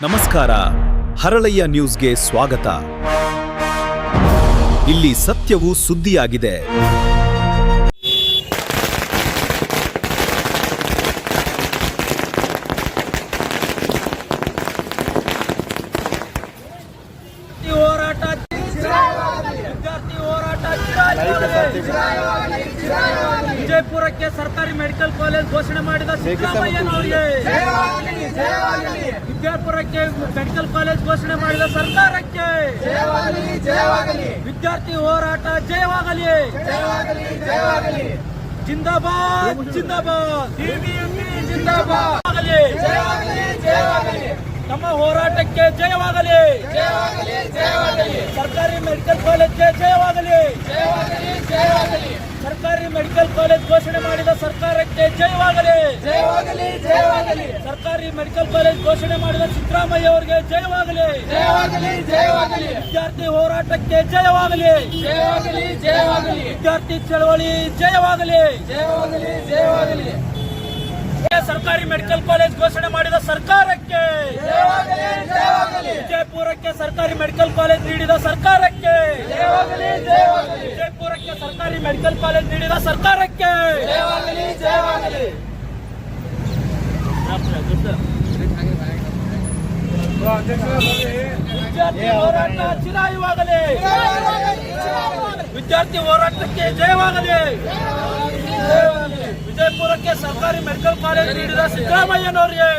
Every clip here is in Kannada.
ನಮಸ್ಕಾರ. ಹರಳಯ್ಯ ನ್ಯೂಸ್ಗೆ ಸ್ವಾಗತ. ಇಲ್ಲಿ ಸತ್ಯವು ಸುದ್ದಿಯಾಗಿದೆ. ವಿಜಯಪುರಕ್ಕೆ ಸರ್ಕಾರಿ ಮೆಡಿಕಲ್ ಕಾಲೇಜ್ ಘೋಷಣೆ ಮಾಡಿದ ಸಿದ್ದರಾಮಯ್ಯನವರಿಗೆ ವಿದ್ಯಾಪುರಕ್ಕೆ ಮೆಡಿಕಲ್ ಕಾಲೇಜ್ ಘೋಷಣೆ ಮಾಡಿದ ಸರ್ಕಾರಕ್ಕೆ. ವಿದ್ಯಾರ್ಥಿ ಹೋರಾಟ ಜಯವಾಗಲಿ. ಜಿಂದಾಬಾದ್ ಜಿಂದಾಬಾದ್. ಜಿಂದಾಬಾದ್ ತಮ್ಮ ಹೋರಾಟಕ್ಕೆ ಜಯವಾಗಲಿ ಸರ್ಕಾರಿ ಮೆಡಿಕಲ್ ಕಾಲೇಜ್ಗೆ ಜಯವಾಗಲಿ ಸರ್ಕಾರಿ ಮೆಡಿಕಲ್ ಕಾಲೇಜ್ ಘೋಷಣೆ ಮಾಡಿದ ಸರ್ಕಾರಕ್ಕೆ ಜಯವಾಗಲಿ. ಜಯವಾಗಲಿ ಜಯವಾಗಲಿ. ಸರ್ಕಾರಿ ಮೆಡಿಕಲ್ ಕಾಲೇಜ್ ಘೋಷಣೆ ಮಾಡಿದ ಸಿದ್ದರಾಮಯ್ಯ ಅವರಿಗೆ ಜಯವಾಗಲಿ. ಜಯವಾಗಲಿ ಜಯವಾಗಲಿ. ವಿದ್ಯಾರ್ಥಿ ಹೋರಾಟಕ್ಕೆ ಜಯವಾಗಲಿ. ಜಯವಾಗಲಿ ಜಯವಾಗಲಿ. ವಿದ್ಯಾರ್ಥಿ ಚಳವಳಿ ಜಯವಾಗಲಿ. ಜಯವಾಗಲಿ ಜಯವಾಗಲಿ. ಸರ್ಕಾರಿ ಮೆಡಿಕಲ್ ಕಾಲೇಜ್ ಘೋಷಣೆ ಮಾಡಿದ ಸರ್ಕಾರಕ್ಕೆ. ವಿಜಯಪುರಕ್ಕೆ ಸರ್ಕಾರಿ ಮೆಡಿಕಲ್ ಕಾಲೇಜ್ ನೀಡಿದ ಸರ್ಕಾರಕ್ಕೆ. ವಿಜಯಪುರಕ್ಕೆ ಸರ್ಕಾರಿ ಮೆಡಿಕಲ್ ಕಾಲೇಜ್ ನೀಡಿದ ಸರ್ಕಾರಕ್ಕೆ! ವಿದ್ಯಾರ್ಥಿ ಹೋರಾಟ ಚಿರಾಯುವಾಗಲಿ! ವಿದ್ಯಾರ್ಥಿ ಹೋರಾಟಕ್ಕೆ ಜಯವಾಗಲಿ! ವಿಜಯಪುರಕ್ಕೆ ಸರ್ಕಾರಿ ಮೆಡಿಕಲ್ ಕಾಲೇಜ್ ನೀಡಿದ ಸಿದ್ದರಾಮಯ್ಯನವರಿಗೆ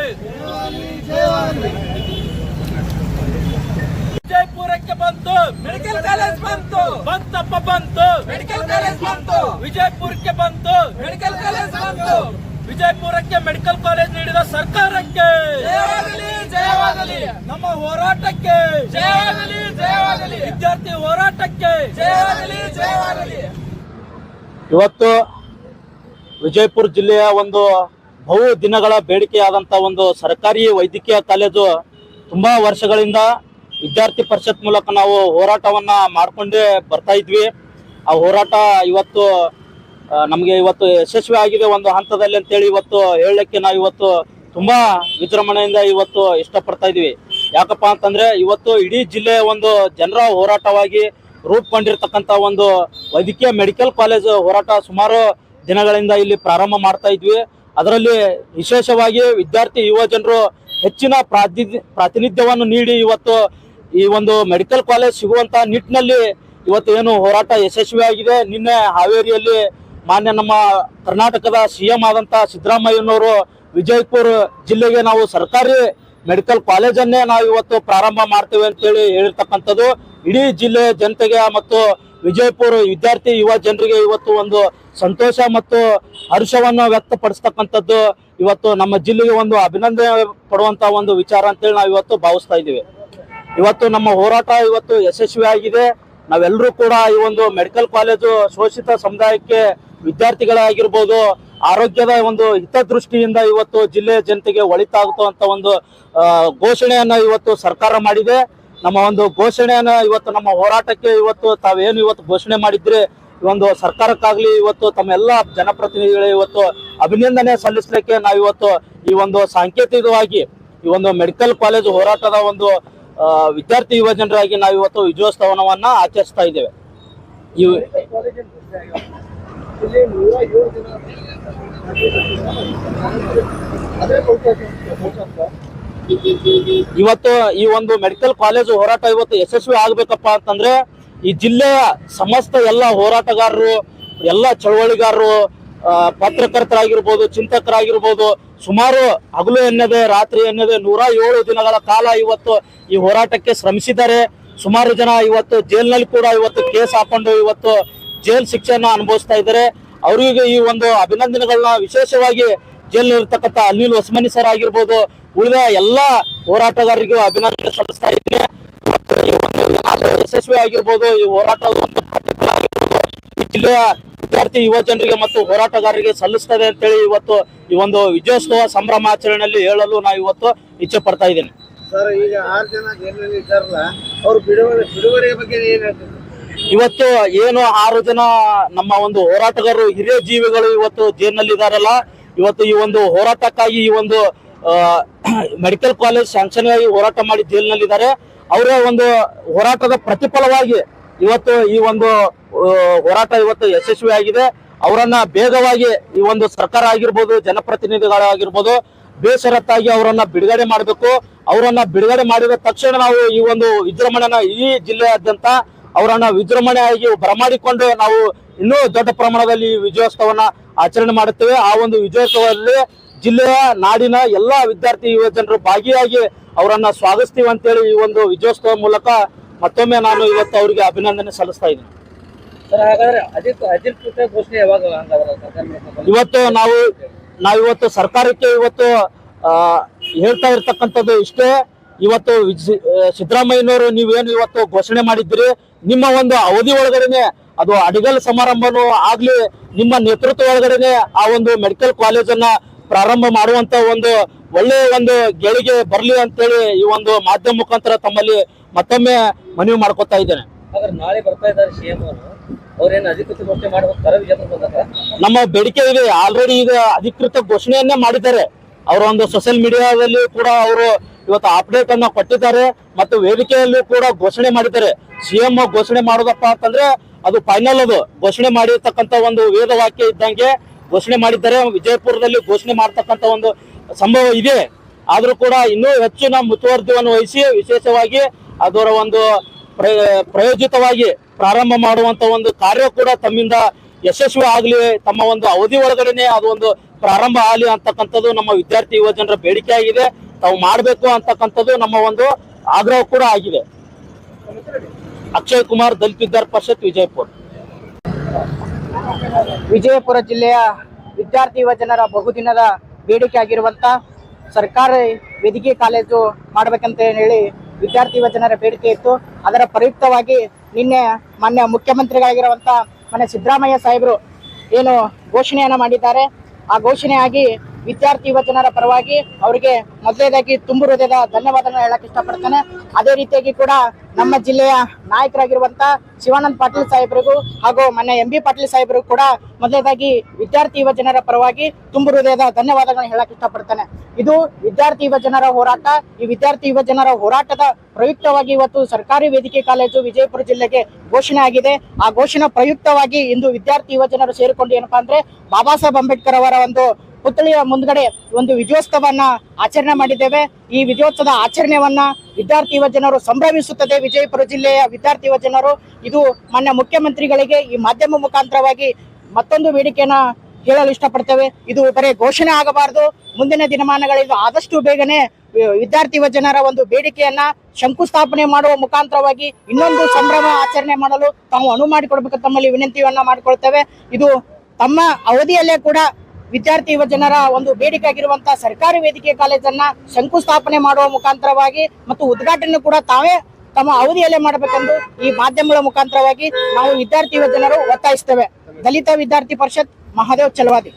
ವಿಜಯಪುರಕ್ಕೆ ಬಂತು ಮೆಡಿಕಲ್ ಕಾಲೇಜ್ ಬಂತು. ಬಂತಪ್ಪ ಬಂತು. ಮೆಡಿಕಲ್ ಕಾಲೇಜ್ ಬಂತು. ವಿಜಯಪುರಕ್ಕೆ ಬಂತು. ಮೆಡಿಕಲ್ ಕಾಲೇಜ್ ಬಂತು. ವಿಜಯಪುರಕ್ಕೆ ಮೆಡಿಕಲ್ ಕಾಲೇಜ್ ನೀಡಿದ ಸರ್ಕಾರಕ್ಕೆ. ಜಯವಾಗಲಿ. ನಮ್ಮ ಹೋರಾಟಕ್ಕೆ. ಜಯವಾಗಲಿ ಜಯವಾಗಲಿ. ವಿದ್ಯಾರ್ಥಿ ಹೋರಾಟಕ್ಕೆ. ಜಯವಾಗಲಿ ಜಯವಾಗಲಿ. ಇವತ್ತು ವಿಜಯಪುರ ಜಿಲ್ಲೆಯ ಒಂದು ಬಹು ದಿನಗಳ ಬೇಡಿಕೆಯಾದಂಥ ಒಂದು ಸರ್ಕಾರಿ ವೈದ್ಯಕೀಯ ಕಾಲೇಜು ತುಂಬಾ ವರ್ಷಗಳಿಂದ ವಿದ್ಯಾರ್ಥಿ ಪರಿಷತ್ ಮೂಲಕ ನಾವು ಹೋರಾಟವನ್ನ ಮಾಡ್ಕೊಂಡೇ ಬರ್ತಾ ಇದ್ವಿ. ಆ ಹೋರಾಟ ಇವತ್ತು ನಮಗೆ ಇವತ್ತು ಯಶಸ್ವಿ ಆಗಿದೆ ಒಂದು ಹಂತದಲ್ಲಿ ಅಂತೇಳಿ ಇವತ್ತು ಹೇಳಲಿಕ್ಕೆ ನಾವು ಇವತ್ತು ತುಂಬಾ ವಿಜೃಂಭಣೆಯಿಂದ ಇವತ್ತು ಇಷ್ಟಪಡ್ತಾ ಇದೀವಿ. ಯಾಕಪ್ಪ ಅಂತಂದ್ರೆ ಇವತ್ತು ಇಡೀ ಜಿಲ್ಲೆಯ ಒಂದು ಜನರ ಹೋರಾಟವಾಗಿ ರೂಪುಗೊಂಡಿರ್ತಕ್ಕಂಥ ಒಂದು ವೈದ್ಯಕೀಯ ಮೆಡಿಕಲ್ ಕಾಲೇಜ್ ಹೋರಾಟ ಸುಮಾರು ದಿನಗಳಿಂದ ಇಲ್ಲಿ ಪ್ರಾರಂಭ ಮಾಡ್ತಾ ಇದ್ವಿ. ಅದರಲ್ಲಿ ವಿಶೇಷವಾಗಿ ವಿದ್ಯಾರ್ಥಿ ಯುವ ಜನರು ಹೆಚ್ಚಿನ ಪ್ರಾತಿ ಪ್ರಾತಿನಿಧ್ಯವನ್ನು ನೀಡಿ ಇವತ್ತು ಈ ಒಂದು ಮೆಡಿಕಲ್ ಕಾಲೇಜ್ ಸಿಗುವಂತ ನಿಟ್ಟಿನಲ್ಲಿ ಇವತ್ತು ಏನು ಹೋರಾಟ ಯಶಸ್ವಿಯಾಗಿದೆ. ನಿನ್ನೆ ಹಾವೇರಿಯಲ್ಲಿ ಮಾನ್ಯ ನಮ್ಮ ಕರ್ನಾಟಕದ ಸಿ ಎಂ ಆದಂತ ಸಿದ್ದರಾಮಯ್ಯನವರು ವಿಜಯಪುರ ಜಿಲ್ಲೆಗೆ ನಾವು ಸರ್ಕಾರಿ ಮೆಡಿಕಲ್ ಕಾಲೇಜನ್ನೇ ನಾವು ಇವತ್ತು ಪ್ರಾರಂಭ ಮಾಡ್ತೇವೆ ಅಂತೇಳಿ ಹೇಳಿರ್ತಕ್ಕಂಥದ್ದು. ಇಡೀ ಜಿಲ್ಲೆ ಜನತೆಗೆ ಮತ್ತು ವಿಜಯಪುರ ವಿದ್ಯಾರ್ಥಿ ಯುವ ಜನರಿಗೆ ಇವತ್ತು ಒಂದು ಸಂತೋಷ ಮತ್ತು ಹರ್ಷವನ್ನು ವ್ಯಕ್ತಪಡಿಸ್ತಕ್ಕಂಥದ್ದು. ಇವತ್ತು ನಮ್ಮ ಜಿಲ್ಲೆಗೆ ಒಂದು ಅಭಿನಂದನೆ ಪಡುವಂತ ಒಂದು ವಿಚಾರ ಅಂತೇಳಿ ನಾವು ಇವತ್ತು ಭಾವಿಸ್ತಾ ಇದ್ದೀವಿ. ಇವತ್ತು ನಮ್ಮ ಹೋರಾಟ ಇವತ್ತು ಯಶಸ್ವಿಯಾಗಿದೆ ನಾವೆಲ್ಲರೂ ಕೂಡ ಈ ಒಂದು ಮೆಡಿಕಲ್ ಕಾಲೇಜು ಶೋಷಿತ ಸಮುದಾಯಕ್ಕೆ ವಿದ್ಯಾರ್ಥಿಗಳಾಗಿರ್ಬೋದು, ಆರೋಗ್ಯದ ಒಂದು ಹಿತದೃಷ್ಟಿಯಿಂದ ಇವತ್ತು ಜಿಲ್ಲೆಯ ಜನತೆಗೆ ಒಳಿತಾಗುತ್ತಂತ ಒಂದು ಘೋಷಣೆಯನ್ನು ಇವತ್ತು ಸರ್ಕಾರ ಮಾಡಿದೆ. ನಮ್ಮ ಒಂದು ಘೋಷಣೆಯನ್ನ ಇವತ್ತು ನಮ್ಮ ಹೋರಾಟಕ್ಕೆ ಇವತ್ತು ತಾವೇನು ಇವತ್ತು ಘೋಷಣೆ ಮಾಡಿದ್ರೆ ಒಂದು ಸರ್ಕಾರಕ್ಕಾಗ್ಲಿ ಇವತ್ತು ತಮ್ಮ ಎಲ್ಲ ಜನಪ್ರತಿನಿಧಿಗಳು ಇವತ್ತು ಅಭಿನಂದನೆ ಸಲ್ಲಿಸಲಿಕ್ಕೆ ನಾವಿವತ್ತು ಈ ಒಂದು ಸಾಂಕೇತಿಕವಾಗಿ ಈ ಒಂದು ಮೆಡಿಕಲ್ ಕಾಲೇಜು ಹೋರಾಟದ ಒಂದು ವಿದ್ಯಾರ್ಥಿ ಯುವಜನರಾಗಿ ನಾವು ಇವತ್ತು ವಿಜಯೋತ್ಸವನವನ್ನ ಆಚರಿಸ್ತಾ ಇದ್ದೇವೆ. ಇವ್ ಇವತ್ತು ಈ ಒಂದು ಮೆಡಿಕಲ್ ಕಾಲೇಜು ಹೋರಾಟ ಇವತ್ತು ಯಶಸ್ವಿ ಆಗ್ಬೇಕಪ್ಪ ಅಂತಂದ್ರೆ ಈ ಜಿಲ್ಲೆಯ ಸಮಸ್ತ ಎಲ್ಲ ಹೋರಾಟಗಾರರು, ಎಲ್ಲ ಚಳವಳಿಗಾರರು ಪತ್ರಕರ್ತರಾಗಿರ್ಬೋದು, ಚಿಂತಕರಾಗಿರ್ಬೋದು, ಸುಮಾರು ಹಗಲು ಎನ್ನದೆ, ರಾತ್ರಿ ಎನ್ನದೆ ನೂರ ಏಳು ದಿನಗಳ ಕಾಲ ಇವತ್ತು ಈ ಹೋರಾಟಕ್ಕೆ ಶ್ರಮಿಸಿದ್ದಾರೆ. ಸುಮಾರು ಜನ ಇವತ್ತು ಜೈಲ್ನಲ್ಲಿ ಕೂಡ ಇವತ್ತು ಕೇಸ್ ಹಾಕೊಂಡು ಇವತ್ತು ಜೈಲ್ ಶಿಕ್ಷೆಯನ್ನ ಅನುಭವಿಸ್ತಾ ಇದ್ದಾರೆ. ಅವರಿಗೆ ಈ ಒಂದು ಅಭಿನಂದನೆಗಳನ್ನ ವಿಶೇಷವಾಗಿ ಜೈಲ್ನಲ್ಲಿರ್ತಕ್ಕಂಥ ಅನಿಲ್ ಹೊಸಮನಿ ಸರ್ ಆಗಿರ್ಬೋದು, ಉಳಿದ ಎಲ್ಲ ಹೋರಾಟಗಾರರಿಗೂ ಅಭಿನಂದನೆ ಸಲ್ಲಿಸ್ತಾ ಇದ್ದೀನಿ. ಯಶಸ್ವಿ ಆಗಿರ್ಬೋದು, ಈ ಹೋರಾಟ ಜಿಲ್ಲೆಯ ವಿದ್ಯಾರ್ಥಿ ಯುವ ಜನರಿಗೆ ಮತ್ತು ಹೋರಾಟಗಾರರಿಗೆ ಸಲ್ಲಿಸ್ತದೆ ಅಂತೇಳಿ ಇವತ್ತು ಈ ಒಂದು ವಿಜಯೋತ್ಸವ ಸಂಭ್ರಮಾಚರಣೆಯಲ್ಲಿ ಹೇಳಲು ನಾವು ಇವತ್ತು ಇಚ್ಛೆ ಪಡ್ತಾ ಇದ್ದೇನೆ. ಸರ್ ಈಗ ಆರು ಜನ ಜೈಲಿನಲ್ಲಿ ಇದ್ದಾರಲ್ಲ ಅವ್ರು ಬಿಡುಗಡೆ ಬಿಡುಗಡೆ ಬಗ್ಗೆ ಏನ್ ಹೇಳ್ತಾರೆ? ಇವತ್ತು ಏನು ಆರು ಜನ ನಮ್ಮ ಒಂದು ಹೋರಾಟಗಾರರು ಹಿರಿಯ ಜೀವಿಗಳು ಇವತ್ತು ಜೈಲಿನಲ್ಲಿ ಇದಾರಲ್ಲ ಇವತ್ತು ಈ ಒಂದು ಹೋರಾಟಕ್ಕಾಗಿ ಈ ಒಂದು ಮೆಡಿಕಲ್ ಕಾಲೇಜ್ ಸ್ಯಾಂಕ್ಷನ್ ಆಗಿ ಹೋರಾಟ ಮಾಡಿ ಜೈಲಿನಲ್ಲಿದ್ದಾರೆ. ಅವರ ಒಂದು ಹೋರಾಟದ ಪ್ರತಿಫಲವಾಗಿ ಇವತ್ತು ಈ ಒಂದು ಹೋರಾಟ ಇವತ್ತು ಯಶಸ್ವಿ ಆಗಿದೆ. ಅವರನ್ನ ಬೇಗವಾಗಿ ಈ ಒಂದು ಸರ್ಕಾರ ಆಗಿರ್ಬೋದು, ಜನಪ್ರತಿನಿಧಿಗಳಾಗಿರ್ಬೋದು ಬೇಷರತ್ತಾಗಿ ಅವರನ್ನ ಬಿಡುಗಡೆ ಮಾಡಬೇಕು. ಅವರನ್ನ ಬಿಡುಗಡೆ ಮಾಡಿದ ತಕ್ಷಣ ನಾವು ಈ ಒಂದು ವಿಜೃಂಭಣೆನ ಈ ಜಿಲ್ಲೆಯಾದ್ಯಂತ ಅವರನ್ನ ವಿಜೃಂಭಣೆಯಾಗಿ ಬರಮಾಡಿಕೊಂಡು ನಾವು ಇನ್ನೂ ದೊಡ್ಡ ಪ್ರಮಾಣದಲ್ಲಿ ವಿಜಯೋತ್ಸವನ ಆಚರಣೆ ಮಾಡುತ್ತೇವೆ. ಆ ಒಂದು ವಿಜಯೋತ್ಸವದಲ್ಲಿ ಜಿಲ್ಲೆಯ ನಾಡಿನ ಎಲ್ಲಾ ವಿದ್ಯಾರ್ಥಿ ಯುವ ಜನರು ಭಾಗಿಯಾಗಿ ಅವರನ್ನ ಸ್ವಾಗತಿಸ್ತೀವಿ ಅಂತೇಳಿ ಈ ಒಂದು ವಿಜಯೋತ್ಸವ ಮೂಲಕ ಮತ್ತೊಮ್ಮೆ ನಾನು ಇವತ್ತು ಅವರಿಗೆ ಅಭಿನಂದನೆ ಸಲ್ಲಿಸ್ತಾ ಇದ್ದೀನಿ. ಇವತ್ತು ನಾವು ನಾವಿವತ್ತು ಸರ್ಕಾರಕ್ಕೆ ಇವತ್ತು ಹೇಳ್ತಾ ಇರ್ತಕ್ಕಂಥದ್ದು ಇಷ್ಟೇ. ಇವತ್ತು ಸಿದ್ದರಾಮಯ್ಯನವರು ನೀವೇನು ಇವತ್ತು ಘೋಷಣೆ ಮಾಡಿದ್ರಿ ನಿಮ್ಮ ಒಂದು ಅವಧಿ ಒಳಗಡೆನೆ, ಅದು ಅಡಿಗಲ್ ಸಮಾರಂಭನೂ ಆಗ್ಲಿ, ನಿಮ್ಮ ನೇತೃತ್ವ ಒಳಗಡೆನೆ ಆ ಒಂದು ಮೆಡಿಕಲ್ ಕಾಲೇಜನ್ನ ಪ್ರಾರಂಭ ಮಾಡುವಂತ ಒಂದು ಒಳ್ಳೆಯ ಒಂದು ಗೆಳಿಗೆ ಬರಲಿ ಅಂತೇಳಿ ಈ ಒಂದು ಮಾಧ್ಯಮ ಮುಖಾಂತರ ತಮ್ಮಲ್ಲಿ ಮತ್ತೊಮ್ಮೆ ಮನವಿ ಮಾಡ್ಕೊತಾ ಇದ್ದೇನೆ. ಹಾಗಾದ್ರೆ ನಾಳೆ ಬರ್ತಾ ಇದ್ದಾರೆ ಸಿಎಂ ಅವರು. ಅವ್ರೇನು ಅಧಿಕೃತ ಘೋಷಣೆ ಮಾಡಬೇಕು ತರ ವಿಜಯಪುರ ನಮ್ಮ ಬೇಡಿಕೆ ಇದೆ ಆಲ್ರೆಡಿ ಈಗ ಅಧಿಕೃತ ಘೋಷಣೆಯನ್ನೇ ಮಾಡಿದ್ದಾರೆ. ಅವರ ಒಂದು ಸೋಷಿಯಲ್ ಮೀಡಿಯಾದಲ್ಲಿ ಕೂಡ ಅವರು ಇವತ್ತು ಅಪ್ಡೇಟ್ ಅನ್ನ ಕೊಟ್ಟಿದ್ದಾರೆ ಮತ್ತು ವೇದಿಕೆಯಲ್ಲೂ ಕೂಡ ಘೋಷಣೆ ಮಾಡಿದ್ದಾರೆ. ಸಿಎಂ ಘೋಷಣೆ ಮಾಡೋದಪ್ಪ ಅಂತಂದ್ರೆ ಅದು ಫೈನಲ್ ಅದು. ಘೋಷಣೆ ಮಾಡಿರ್ತಕ್ಕಂತ ಒಂದು ವೇದ ವಾಕ್ಯ ಇದ್ದಂಗೆ ಘೋಷಣೆ ಮಾಡಿದ್ದಾರೆ. ವಿಜಯಪುರದಲ್ಲಿ ಘೋಷಣೆ ಮಾಡ್ತಕ್ಕಂಥ ಒಂದು ಸಂಭವ ಇದೆ. ಆದರೂ ಕೂಡ ಇನ್ನೂ ಹೆಚ್ಚಿನ ಮುತುವರ್ಜಿಯನ್ನು ವಹಿಸಿ ವಿಶೇಷವಾಗಿ ಅದರ ಒಂದು ಪ್ರಯೋಜಿತವಾಗಿ ಪ್ರಾರಂಭ ಮಾಡುವಂತ ಒಂದು ಕಾರ್ಯ ಕೂಡ ತಮ್ಮಿಂದ ಯಶಸ್ವಿ ಆಗಲಿ, ತಮ್ಮ ಒಂದು ಅವಧಿ ಒಳಗಡೆನೆ ಅದು ಒಂದು ಪ್ರಾರಂಭ ಆಗಲಿ ಅಂತಕ್ಕಂಥದ್ದು ನಮ್ಮ ವಿದ್ಯಾರ್ಥಿ ಯುವಜನರ ಬೇಡಿಕೆ ಆಗಿದೆ. ತಾವು ಮಾಡಬೇಕು ಅಂತಕ್ಕಂಥದ್ದು ನಮ್ಮ ಒಂದು ಆಗ್ರಹ ಕೂಡ ಆಗಿದೆ. ಅಕ್ಷಯ್ ಕುಮಾರ್, ದಲಿತ ವಿದ್ಯಾರ್ಥಿ ಪರಿಷತ್, ವಿಜಯಪುರ. ವಿಜಯಪುರ ಜಿಲ್ಲೆಯ ವಿದ್ಯಾರ್ಥಿ ಯುವ ಜನರ ಬಹುದಿನದ ಬೇಡಿಕೆ ಆಗಿರುವಂತ ಸರ್ಕಾರಿ ವೇದಿಕೆ ಕಾಲೇಜು ಮಾಡ್ಬೇಕಂತ ಹೇಳಿ ವಿದ್ಯಾರ್ಥಿ ಯುವ ಜನರ ಬೇಡಿಕೆ ಇತ್ತು. ಅದರ ಪ್ರಯುಕ್ತವಾಗಿ ನಿನ್ನೆ ಮೊನ್ನೆ ಮುಖ್ಯಮಂತ್ರಿಗಳಾಗಿರುವಂತ ಮಾನ್ಯ ಸಿದ್ದರಾಮಯ್ಯ ಸಾಹೇಬರು ಏನು ಘೋಷಣೆಯನ್ನ ಮಾಡಿದ್ದಾರೆ. ಆ ಘೋಷಣೆಯಾಗಿ ವಿದ್ಯಾರ್ಥಿ ಯುವ ಜನರ ಪರವಾಗಿ ಅವರಿಗೆ ಮೊದಲನೇದಾಗಿ ತುಂಬು ಹೃದಯದ ಧನ್ಯವಾದಗಳನ್ನ ಹೇಳಕ್ ಇಷ್ಟಪಡ್ತೇನೆ. ಅದೇ ರೀತಿಯಾಗಿ ಕೂಡ ನಮ್ಮ ಜಿಲ್ಲೆಯ ನಾಯಕರಾಗಿರುವಂತ ಶಿವಾನಂದ್ ಪಾಟೀಲ್ ಸಾಹೇಬರಿಗೂ ಹಾಗೂ ಮೊನ್ನೆ ಎಂ ಬಿ ಪಾಟೀಲ್ ಸಾಹೇಬರು ಕೂಡ ಮೊದಲನೇದಾಗಿ ವಿದ್ಯಾರ್ಥಿ ಯುವ ಜನರ ಪರವಾಗಿ ತುಂಬು ಹೃದಯದ ಧನ್ಯವಾದಗಳನ್ನ ಹೇಳಕ್ ಇಷ್ಟಪಡ್ತೇನೆ. ಇದು ವಿದ್ಯಾರ್ಥಿ ಯುವ ಜನರ ಹೋರಾಟ. ಈ ವಿದ್ಯಾರ್ಥಿ ಯುವ ಜನರ ಹೋರಾಟದ ಪ್ರಯುಕ್ತವಾಗಿ ಇವತ್ತು ಸರ್ಕಾರಿ ವೇದಿಕೆ ಕಾಲೇಜು ವಿಜಯಪುರ ಜಿಲ್ಲೆಗೆ ಘೋಷಣೆ ಆಗಿದೆ. ಆ ಘೋಷಣೆ ಪ್ರಯುಕ್ತವಾಗಿ ಇಂದು ವಿದ್ಯಾರ್ಥಿ ಯುವ ಜನರು ಸೇರಿಕೊಂಡು ಏನಪ್ಪಾ ಅಂದ್ರೆ ಬಾಬಾ ಸಾಹೇಬ್ ಅಂಬೇಡ್ಕರ್ ಅವರ ಒಂದು ಪುತ್ಥಳಿಯ ಮುಂದ್ಗಡೆ ಒಂದು ವಿಜಯೋತ್ಸವವನ್ನ ಆಚರಣೆ ಮಾಡಿದ್ದೇವೆ. ಈ ವಿಜಯೋತ್ಸವದ ಆಚರಣೆಯನ್ನ ವಿದ್ಯಾರ್ಥಿ ಯುವ ಜನರು ಸಂಭ್ರಮಿಸುತ್ತದೆ. ವಿಜಯಪುರ ಜಿಲ್ಲೆಯ ವಿದ್ಯಾರ್ಥಿ ಯುವ ಜನರು. ಇದು ಮಾನ್ಯ ಮುಖ್ಯಮಂತ್ರಿಗಳಿಗೆ ಈ ಮಾಧ್ಯಮ ಮುಖಾಂತರವಾಗಿ ಮತ್ತೊಂದು ಬೇಡಿಕೆಯನ್ನ ಹೇಳಲು ಇಷ್ಟಪಡ್ತೇವೆ. ಇದು ಬರೀ ಘೋಷಣೆ ಆಗಬಾರದು. ಮುಂದಿನ ದಿನಮಾನಗಳಿಂದ ಆದಷ್ಟು ಬೇಗನೆ ವಿದ್ಯಾರ್ಥಿ ಯುವ ಜನರ ಒಂದು ಬೇಡಿಕೆಯನ್ನ ಶಂಕುಸ್ಥಾಪನೆ ಮಾಡುವ ಮುಖಾಂತರವಾಗಿ ಇನ್ನೊಂದು ಸಂಭ್ರಮ ಆಚರಣೆ ಮಾಡಲು ತಾವು ಅನುವು ಮಾಡಿಕೊಡ್ಬೇಕು ತಮ್ಮಲ್ಲಿ ವಿನಂತಿಯನ್ನ ಮಾಡಿಕೊಳ್ತೇವೆ. ಇದು ತಮ್ಮ ಅವಧಿಯಲ್ಲೇ ಕೂಡ ವಿದ್ಯಾರ್ಥಿ ಯುವ ಜನರ ಒಂದು ಬೇಡಿಕೆ ಆಗಿರುವಂತಹ ಸರ್ಕಾರಿ ವೇದಿಕೆ ಕಾಲೇಜನ್ನ ಶಂಕುಸ್ಥಾಪನೆ ಮಾಡುವ ಮುಖಾಂತರವಾಗಿ ಮತ್ತು ಉದ್ಘಾಟನೆ ಕೂಡ ತಾವೇ ತಮ್ಮ ಅವಧಿಯಲ್ಲೇ ಮಾಡಬೇಕೆಂದು ಈ ಮಾಧ್ಯಮಗಳ ಮುಖಾಂತರವಾಗಿ ನಾವು ವಿದ್ಯಾರ್ಥಿ ಯುವ ಜನರು ಒತ್ತಾಯಿಸ್ತೇವೆ. ದಲಿತ ವಿದ್ಯಾರ್ಥಿ ಪರಿಷತ್ ಮಹಾದೇವ್ ಚಲವಾದಿ.